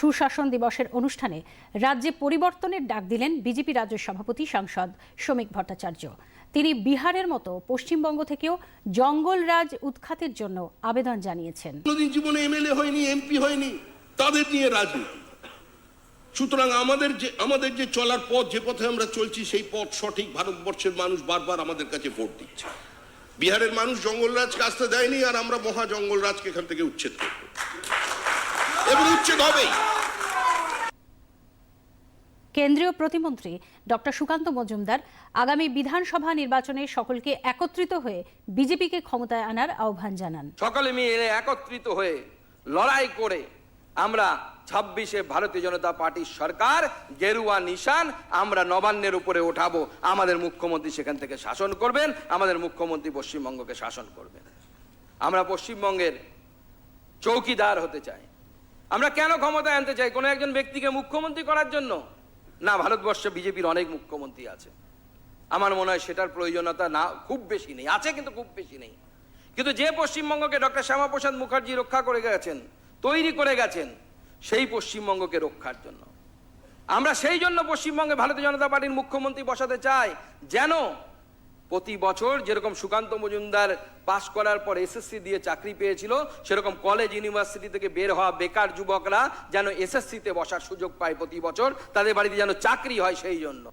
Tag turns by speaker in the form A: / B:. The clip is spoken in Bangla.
A: সুশাসন দিবসের অনুষ্ঠানে রাজ্যে পরিবর্তনের ডাক দিলেন বিজেপি রাজ্য সভাপতি সাংসদ শ্রমিক ভট্টাচার্য। তিনি বিহারের মতো পশ্চিমবঙ্গ থেকেও জঙ্গলরাজ উৎখাতের জন্য আবেদন জানিয়েছেন।
B: জীবনে এমএলএ হয়নি, এমপি হয়নি, তাদের নিয়ে রাজনীতি। সুতরাং আমাদের যে আমাদের যে চলার পথ, যে পথে আমরা চলছি, সেই পথ সঠিক ভারতবর্ষের মানুষ বারবার আমাদের কাছে ভোট দিচ্ছে। বিহারের মানুষ জঙ্গলরাজকে আসতে দেয়নি আর আমরা মহা জঙ্গলরাজকে এখান থেকে উচ্ছেদ করব। এবং উচ্ছেদ হবেই
A: কেন্দ্রীয় প্রতিমন্ত্রী ডক্টর সুকান্ত মজুমদার আগামী বিধানসভা নির্বাচনে সকলকে একত্রিত হয়ে বিজেপিকে ক্ষমতায় আনার আহ্বান জানান।
C: সকলে মিলে একত্রিত হয়ে লড়াই করে আমরা ছাব্বিশে ভারতীয় জনতা পার্টির সরকার গেরুয়া নিশান আমরা নবান্নের উপরে ওঠাবো। আমাদের মুখ্যমন্ত্রী সেখান থেকে শাসন করবেন আমাদের মুখ্যমন্ত্রী পশ্চিমবঙ্গকে শাসন করবেন। আমরা পশ্চিমবঙ্গের চৌকিদার হতে চাই। আমরা কেন ক্ষমতায় আনতে চাই? কোনো একজন ব্যক্তিকে মুখ্যমন্ত্রী করার জন্য? না, ভারতবর্ষে বিজেপির অনেক মুখ্যমন্ত্রী আছে। আমার মনে হয় সেটার প্রয়োজনীয়তা না, খুব বেশি নেই। আছে কিন্তু খুব বেশি নেই। কিন্তু যে পশ্চিমবঙ্গকে ডক্টর শ্যামাপ্রসাদ মুখার্জি রক্ষা করে গেছেন, তৈরি করে গেছেন, সেই পশ্চিমবঙ্গকে রক্ষার জন্য। আমরা সেই জন্য পশ্চিমবঙ্গে ভারতীয় জনতা পার্টির মুখ্যমন্ত্রী বসাতে চাই, যেন প্রতি বছর যেরকম সুকান্ত মজুমদার পাশ করার পর এসএসসি দিয়ে চাকরি পেয়েছিল, সেরকম কলেজ ইউনিভার্সিটি থেকে বের হওয়া বেকার যুবকরা যেন এসএসসিতে বসার সুযোগ পায় প্রতি বছর, তাদের বাড়িতে যেন চাকরি হয় সেই জন্য।